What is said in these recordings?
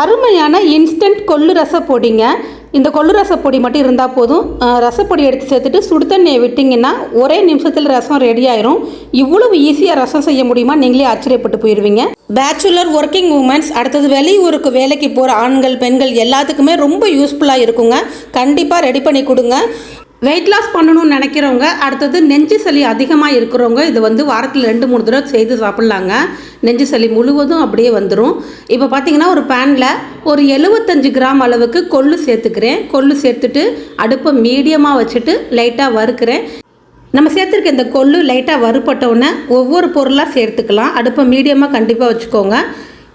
அருமையான இன்ஸ்டன்ட் கொள்ளு ரச பொடிங்க. இந்த கொள்ளு ரச பொடி மட்டும் இருந்தால் போதும். ரசப்பொடி எடுத்து சேர்த்துட்டு சுடு தண்ணியை விட்டிங்கன்னா ஒரே நிமிஷத்தில் ரசம் ரெடி ஆயிரும். இவ்வளவு ஈஸியாக ரசம் செய்ய முடியுமா? நீங்களே ஆச்சரியப்பட்டு போயிடுவீங்க பேச்சுலர் ஒர்க்கிங் உமன்ஸ் அடுத்தது வெளியூருக்கு வேலைக்கு போகிற ஆண்கள் பெண்கள் எல்லாத்துக்குமே ரொம்ப யூஸ்ஃபுல்லாக இருக்குங்க. கண்டிப்பாக ரெடி பண்ணி கொடுங்க. வெயிட் லாஸ் பண்ணணும்னு நினைக்கிறவங்க அடுத்தது நெஞ்சு சளி அதிகமாக இருக்கிறவங்க இது வந்து வாரத்தில் ரெண்டு மூணு தடவை செய்து சாப்பிட்லாங்க. நெஞ்சு சளி முழுவதும் அப்படியே வந்துடும் இப்போ பார்த்தீங்கன்னா ஒரு பேனில் ஒரு எழுபத்தஞ்சு கிராம் அளவுக்கு கொள்ளு சேர்த்துக்கிறேன். கொள்ளு சேர்த்துட்டு அடுப்பை மீடியமாக வச்சுட்டு லைட்டாக வறுக்கிறேன். நம்ம சேர்த்துருக்க இந்த கொள்ளு லைட்டாக வறுப்பட்டோன்னே ஒவ்வொரு பொருளாக சேர்த்துக்கலாம். அடுப்பை மீடியமாக கண்டிப்பாக வச்சுக்கோங்க.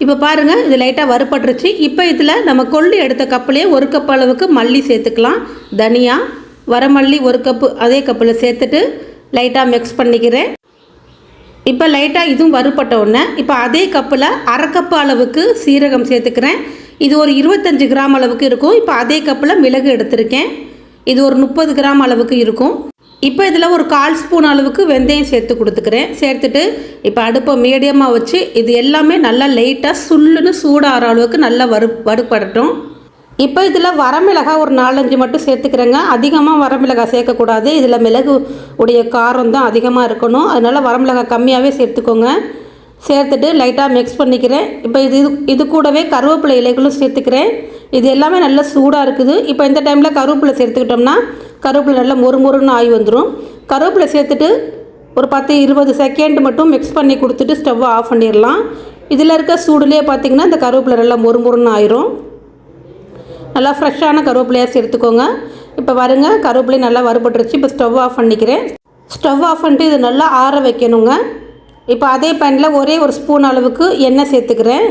இப்போ பாருங்கள் இது லைட்டாக வறுப்பட்டுருச்சு இப்போ இதில் நம்ம கொள்ளு எடுத்த கப்புலேயே ஒரு கப் அளவுக்கு மல்லி சேர்த்துக்கலாம். தனியாக வரமல்லி ஒரு கப்பு அதே கப்பில் சேர்த்துட்டு லைட்டாக மிக்ஸ் பண்ணிக்கிறேன். இப்போ லைட்டாக இதுவும் வறுபட்ட உடனே இப்போ அதே கப்பில் அரை கப்பு அளவுக்கு சீரகம் சேர்த்துக்கிறேன். இது ஒரு இருபத்தஞ்சு கிராம் அளவுக்கு இருக்கும். இப்போ அதே கப்பில் மிளகு எடுத்திருக்கேன். இது ஒரு முப்பது கிராம் அளவுக்கு இருக்கும். இப்போ இதில் ஒரு கால் ஸ்பூன் அளவுக்கு வெந்தயம் சேர்த்து கொடுத்துக்கிறேன். சேர்த்துட்டு இப்போ அடுப்பை மீடியமாக வச்சு இது எல்லாமே நல்லா லைட்டாக சுள்ளுன்னு சூடாகிற அளவுக்கு நல்லா வறு வறுப்படட்டும் இப்போ இதில் வரமிளகாய் ஒரு நாலஞ்சு மட்டும் சேர்த்துக்கிறேங்க. அதிகமாக வரமிளகாய் சேர்க்கக்கூடாது. இதில் மிளகு உடைய காரம் தான் அதிகமாக இருக்கணும். அதனால் வரமிளகாய் கம்மியாகவே சேர்த்துக்கோங்க. சேர்த்துட்டு லைட்டாக மிக்ஸ் பண்ணிக்கிறேன். இப்போ இது இது கூடவே கருவேப்பிலை இலைகளும் சேர்த்துக்கிறேன். இது எல்லாமே நல்லா சூடாக இருக்குது. இப்போ இந்த டைமில் கருவேப்பிலை சேர்த்துக்கிட்டோம்னா கருவேப்பிலை நல்லா மொறு மொறுன்னு ஆகி வந்துடும் கருவேப்பிலை சேர்த்துட்டு ஒரு பத்து இருபது செகண்ட் மட்டும் மிக்ஸ் பண்ணி கொடுத்துட்டு ஸ்டவ்வை ஆஃப் பண்ணிடலாம். இதில் இருக்க சூடுலேயே பார்த்திங்கன்னா இந்த கருவேப்பிலை நல்லா மொறு மொறுன்னு ஆயிரும். நல்லா ஃப்ரெஷ்ஷான கருவேப்பிலையாக சேர்த்துக்கோங்க. இப்போ வருங்க கருவேப்பிலை நல்லா வறுபட்டுருச்சு. இப்போ ஸ்டவ் ஆஃப் பண்ணிக்கிறேன். ஸ்டவ் ஆஃப் பண்ணிட்டு இது நல்லா ஆற வைக்கணுங்க. இப்போ அதே பேனில் ஒரே ஒரு ஸ்பூன் அளவுக்கு எண்ணெய் சேர்த்துக்கிறேன்.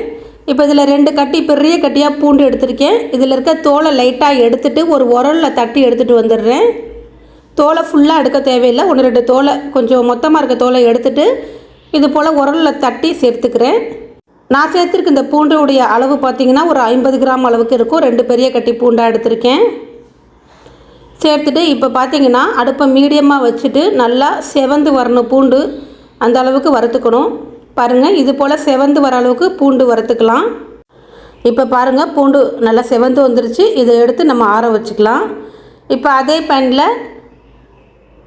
இப்போ இதில் ரெண்டு கட்டி பெரிய கட்டியாக பூண்டு எடுத்திருக்கேன். இதில் இருக்க தோலை லைட்டாக எடுத்துட்டு ஒரு உரலில் தட்டி எடுத்துகிட்டு வந்துடுறேன். தோலை ஃபுல்லாக எடுக்க தேவையில்லை. ஒன்று ரெண்டு தோலை கொஞ்சம் மொத்தமாக இருக்க தோலை எடுத்துகிட்டு இது போல் உரலில் தட்டி சேர்த்துக்கிறேன். நான் சேர்த்துருக்க இந்த பூண்டுடைய அளவு பார்த்தீங்கன்னா ஒரு ஐம்பது கிராம் அளவுக்கு இருக்கும். ரெண்டு பெரிய கட்டி பூண்டாக எடுத்திருக்கேன். சேர்த்துட்டு இப்போ பார்த்திங்கன்னா அடுப்பை மீடியமாக வச்சுட்டு நல்லா செவந்து வரணும் பூண்டு. அந்த அளவுக்கு வறுத்துக்கணும். பாருங்கள் இது போல் செவந்து வர அளவுக்கு பூண்டு வறுத்துக்கலாம். இப்போ பாருங்கள் பூண்டு நல்லா செவந்து வந்துருச்சு. இதை எடுத்து நம்ம ஆற வச்சுக்கலாம். இப்போ அதே பேனில்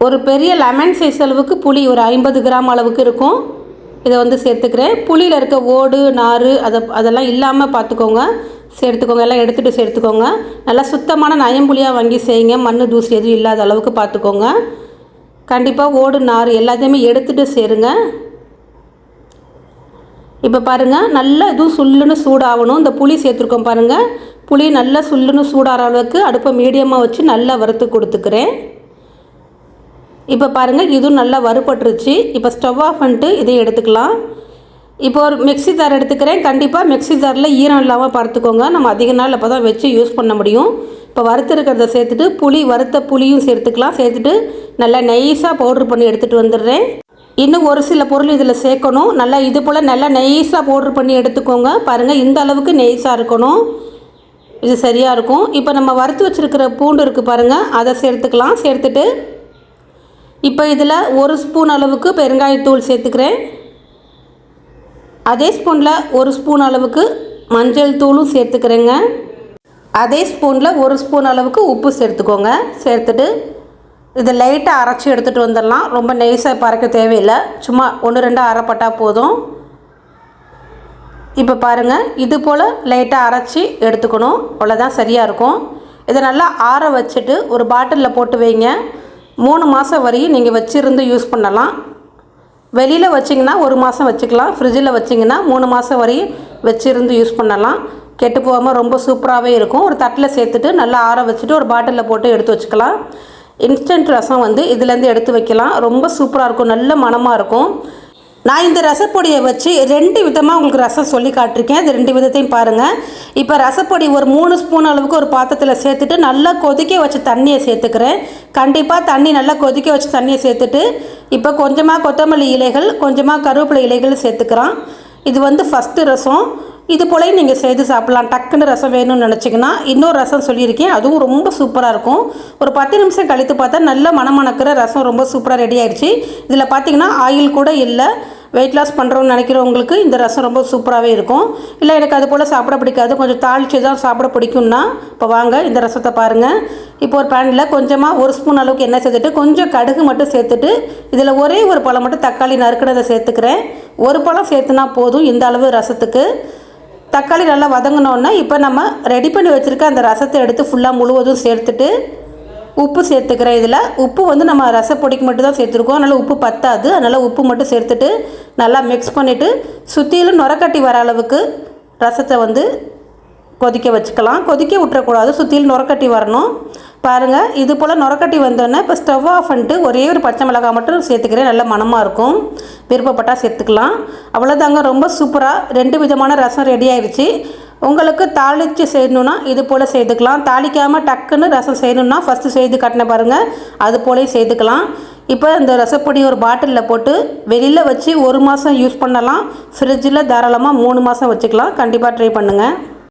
ஒரு பெரிய லெமன் சைஸ் அளவுக்கு புளி ஒரு ஐம்பது கிராம் அளவுக்கு இருக்கும். இதை வந்து சேர்த்துக்கிறேன். புளியில் இருக்க ஓடு நார் அதை அதெல்லாம் இல்லாமல் பார்த்துக்கோங்க சேர்த்துக்கோங்க. எல்லாம் எடுத்துகிட்டு சேர்த்துக்கோங்க. நல்லா சுத்தமான நயம்புளியாக வாங்கி செய்யுங்க. மண் தூசி எதுவும் இல்லாத அளவுக்கு பார்த்துக்கோங்க கண்டிப்பாக ஓடு நார் எல்லாத்தையுமே எடுத்துகிட்டு சேருங்க. இப்போ பாருங்கள் நல்லா இதுவும் சுல்லுன்னு சூடாகணும். இந்த புளி சேர்த்துருக்கோம் பாருங்கள் புளி நல்லா சுல்லுன்னு சூடாகிற அளவுக்கு அடுப்பை மீடியமாக வச்சு நல்லா வறுத்து கொடுத்துக்கிறேன். இப்போ பாருங்கள் இதுவும் நல்லா வறுபட்டுருச்சு. இப்போ ஸ்டவ் ஆஃப் பண்ணிட்டு இதையும் எடுத்துக்கலாம். இப்போ ஒரு மிக்ஸி ஜார் எடுத்துக்கிறேன். கண்டிப்பாக மிக்ஸி ஜாரில் ஈரம் இல்லாமல் பார்த்துக்கோங்க. நம்ம அதிக நாள் அப்போ தான் வச்சு யூஸ் பண்ண முடியும். இப்போ வறுத்துருக்கிறத சேர்த்துட்டு புளி வறுத்த புளியும் சேர்த்துக்கலாம். சேர்த்துட்டு நல்லா நைஸாக பவுட்ரு பண்ணி எடுத்துகிட்டு வந்துடுறேன். இன்னும் ஒரு சில பொருள் இதில் சேர்க்கணும். நல்லா இது போல் நல்லா நைஸாக பவுட்ரு பண்ணி எடுத்துக்கோங்க. பாருங்கள் இந்த அளவுக்கு நைஸாக இருக்கணும். இது சரியாக இருக்கும். இப்போ நம்ம வறுத்து வச்சுருக்கிற பூண்டு இருக்குது பாருங்கள் அதை சேர்த்துக்கலாம். சேர்த்துட்டு இப்போ இதில் ஒரு ஸ்பூன் அளவுக்கு பெருங்காயத்தூள் சேர்த்துக்கிறேன். அதே ஸ்பூனில் ஒரு ஸ்பூன் அளவுக்கு மஞ்சள் தூளும் சேர்த்துக்கிறேங்க. அதே ஸ்பூனில் ஒரு ஸ்பூன் அளவுக்கு உப்பு சேர்த்துக்கோங்க. சேர்த்துட்டு இதை லைட்டாக அரைச்சி எடுத்துகிட்டு வந்துடலாம். ரொம்ப நைஸாக பறக்க தேவையில்லை. சும்மா ஒன்று ரெண்டாக அரைப்பட்டால் போதும். இப்போ பாருங்கள் இது போல் லைட்டாக அரைச்சி எடுத்துக்கணும். அவ்வளோதான் சரியாக இருக்கும். இதை நல்லா ஆற வச்சுட்டு ஒரு பாட்டிலில் போட்டு வைங்க. மூணு மாதம் வரையும் நீங்கள் வச்சுருந்து யூஸ் பண்ணலாம். வெளியில் வச்சிங்கன்னா ஒரு மாதம் வச்சுக்கலாம். ஃப்ரிட்ஜில் வச்சிங்கன்னா மூணு மாதம் வரையும் வச்சுருந்து யூஸ் பண்ணலாம். கெட்டு போகாமல் ரொம்ப சூப்பராகவே இருக்கும். ஒரு தட்டில் சேர்த்துட்டு நல்லா ஆற வச்சுட்டு ஒரு பாட்டிலில் போட்டு எடுத்து வச்சுக்கலாம். இன்ஸ்டன்ட் ரசம் வந்து இதுலேருந்து எடுத்து வைக்கலாம். ரொம்ப சூப்பராக இருக்கும். நல்ல மணமாக இருக்கும். நான் இந்த ரசப்பொடியை வச்சு ரெண்டு விதமாக உங்களுக்கு ரசம் சொல்லி காட்டிருக்கேன். அது ரெண்டு விதத்தையும் பாருங்கள் இப்போ ரசப்பொடி ஒரு மூணு ஸ்பூன் அளவுக்கு ஒரு பாத்திரத்தில் சேர்த்துட்டு நல்லா கொதிக்க வச்ச தண்ணியை சேர்த்துக்கிறேன். கண்டிப்பாக தண்ணி நல்லா கொதிக்க வச்ச தண்ணியை சேர்த்துட்டு இப்போ கொஞ்சமாக கொத்தமல்லி இலைகள் கொஞ்சமாக கருவேப்பிலை இலைகள் சேர்த்துக்கிறோம். இது வந்து ஃபஸ்ட்டு ரசம். இது போல நீங்கள் செய்து சாப்பிட்லாம். டக்குன்னு ரசம் வேணும்னு நினச்சிங்கன்னா இன்னொரு ரசம் சொல்லியிருக்கேன். அதுவும் ரொம்ப சூப்பராக இருக்கும். ஒரு பத்து நிமிஷம் கழித்து பார்த்தா நல்ல மணமணக்கிற ரசம் ரொம்ப சூப்பராக ரெடி ஆயிடுச்சு. இதில் பார்த்தீங்கன்னா ஆயில் கூட இல்லை. வெயிட் லாஸ் பண்ணுறோன்னு நினைக்கிறவங்களுக்கு இந்த ரசம் ரொம்ப சூப்பராகவே இருக்கும். இல்லை எனக்கு அது போல் சாப்பிட பிடிக்காது. கொஞ்சம் தாளித்து தான் சாப்பிட பிடிக்கும்னா இப்போ வாங்க இந்த ரசத்தை பாருங்கள் இப்போ ஒரு பேனில் கொஞ்சமாக ஒரு ஸ்பூன் அளவுக்கு எண்ணெய் சேர்த்துட்டு கொஞ்சம் கடுகு மட்டும் சேர்த்துட்டு இதில் ஒரே ஒரு பழம் மட்டும் தக்காளி நறுக்கினதை சேர்த்துக்கிறேன். ஒரு பழம் சேர்த்துனா போதும் இந்த அளவு ரசத்துக்கு. தக்காளி நல்லா வதங்கினோன்னா இப்போ நம்ம ரெடி பண்ணி வச்சுருக்க அந்த ரசத்தை எடுத்து ஃபுல்லாக முழுவதும் சேர்த்துட்டு உப்பு சேர்த்துக்கிறேன் இதில். உப்பு வந்து நம்ம ரசப்பொடிக்கு மட்டும் தான் சேர்த்துருக்கோம். அதனால் உப்பு பத்தாது. அதனால் உப்பு மட்டும் சேர்த்துட்டு நல்லா மிக்ஸ் பண்ணிவிட்டு சுற்றிலும் நுரக்கட்டி வர அளவுக்கு ரசத்தை வந்து கொதிக்க வச்சுக்கலாம். கொதிக்க விட்டுறக்கூடாது. சுற்றிலும் நுரக்கட்டி வரணும். பாருங்கள் இது போல் நுரக்கட்டி வந்தோடனே இப்போ ஸ்டவ் ஆஃப் பண்ணிட்டு ஒரே ஒரு பச்சை மிளகாய் மட்டும் சேர்த்துக்கிறேன். நல்ல மணமாக இருக்கும். விருப்பப்பட்டால் சேர்த்துக்கலாம். அவ்வளோதாங்க ரொம்ப சூப்பராக ரெண்டு விதமான ரசம் ரெடி ஆயிடுச்சு உங்களுக்கு தாளித்து செய்யணுன்னா இது போல் செய்துக்கலாம். தாளிக்காமல் டக்குன்னு ரசம் செய்யணுன்னா ஃபஸ்ட்டு செய்து கட்டின பாருங்கள் அது போலே செய்துக்கலாம். இப்போ இந்த ரசப்பொடி ஒரு பாட்டிலில் போட்டு வெளியில் வச்சு ஒரு மாதம் யூஸ் பண்ணலாம். ஃப்ரிட்ஜில் தாராளமாக மூணு மாதம் வச்சுக்கலாம். கண்டிப்பாக ட்ரை பண்ணுங்கள்